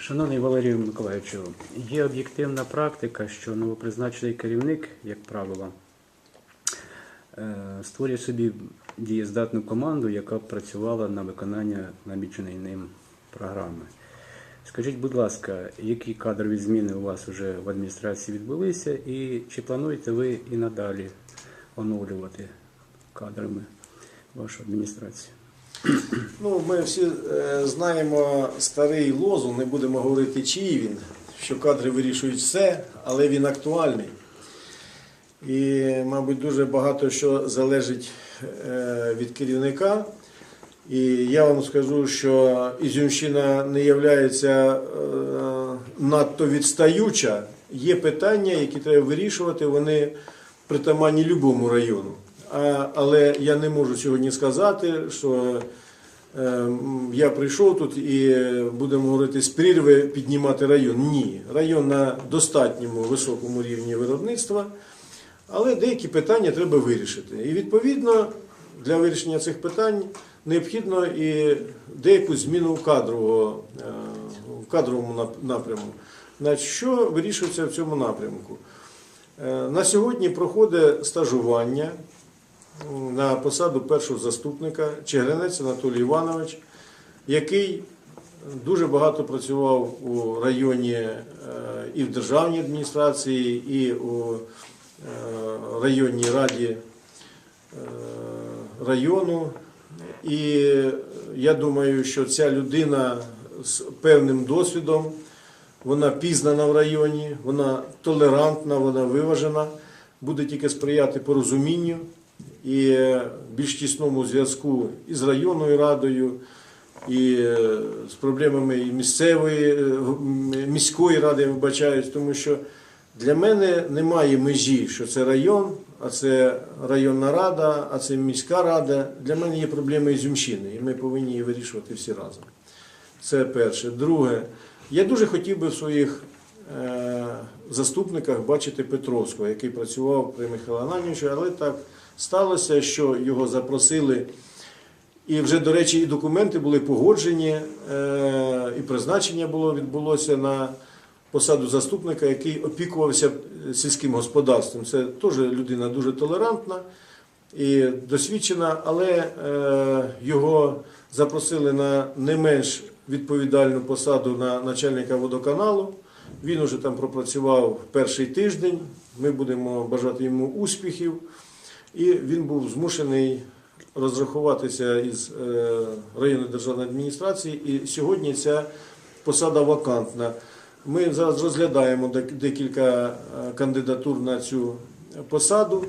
Шановний Валерію Миколаївичу, є об'єктивна практика, що новопризначений керівник, як правило, е, створює собі дієздатну команду, яка працювала на виконання наміченої ним програми. Скажіть, будь ласка, які кадрові зміни у вас вже в адміністрації відбулися, і чи плануєте ви і надалі оновлювати кадрами вашу адміністрацію? Ну, ми всі е, знаємо старий лозунг, не будемо говорити, чиї він, що кадри вирішують все, але він актуальний. І, мабуть, дуже багато що залежить е, від керівника. І я вам скажу, що Ізюмщина не є надто відстаюча. Є питання, які треба вирішувати, вони притаманні любому району. Але я не можу сьогодні сказати, що е, я прийшов тут і будемо говорити з прірви піднімати район. Ні, район на достатньому високому рівні виробництва, але деякі питання треба вирішити. І відповідно для вирішення цих питань необхідно і деяку зміну е, в кадровому нап- напрямку. Значить, що вирішується в цьому напрямку? Е, На сьогодні проходить стажування на посаду першого заступника Чигринець Анатолій Іванович, який дуже багато працював у районі е, і в державній адміністрації, і у е, районній раді е, району. І я думаю, що ця людина з певним досвідом, вона пізнана в районі, вона толерантна, вона виважена, буде тільки сприяти порозумінню і більш тісному зв'язку із районною радою, і е, з проблемами місцевої е, міської ради, вибачаюсь, тому що для мене немає межі, що це район, а це районна рада, а це міська рада. Для мене є проблеми Ізюмщини, і ми повинні її вирішувати всі разом. Це перше. Друге, я дуже хотів би в своїх е, заступниках бачити Петровського, який працював при Михайло Ананівичу, але так сталося, що його запросили. І вже, до речі, і документи були погоджені, е, і призначення було відбулося на посаду заступника, який опікувався сільським господарством. Це теж людина дуже толерантна і досвідчена, але е, його запросили на не менш відповідальну посаду на начальника водоканалу. Він уже там пропрацював перший тиждень. Ми будемо бажати йому успіхів. І він був змушений розрахуватися із е, районної державної адміністрації. І сьогодні ця посада вакантна. Ми зараз розглядаємо декілька е, кандидатур на цю посаду.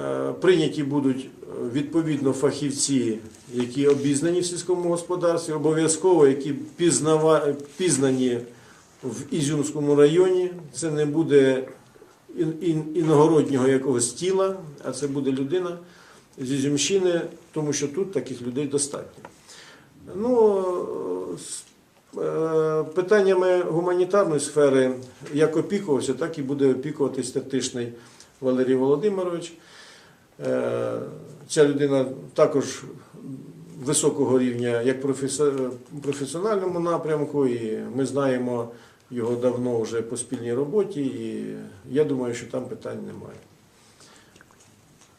Е, Прийняті будуть відповідно фахівці, які обізнані в сільському господарстві, обов'язково які пізнані в Ізюмському районі. Це не буде ін- ін- іногороднього якогось тіла, а це буде людина з Ізюмщини, тому що тут таких людей достатньо. Ну, з е, питаннями гуманітарної сфери як опікувався, так і буде опікуватись Тертишний Валерій Володимирович. Е, Ця людина також високого рівня, як професіональному напрямку, і ми знаємо його давно вже по спільній роботі, і я думаю, що там питань немає.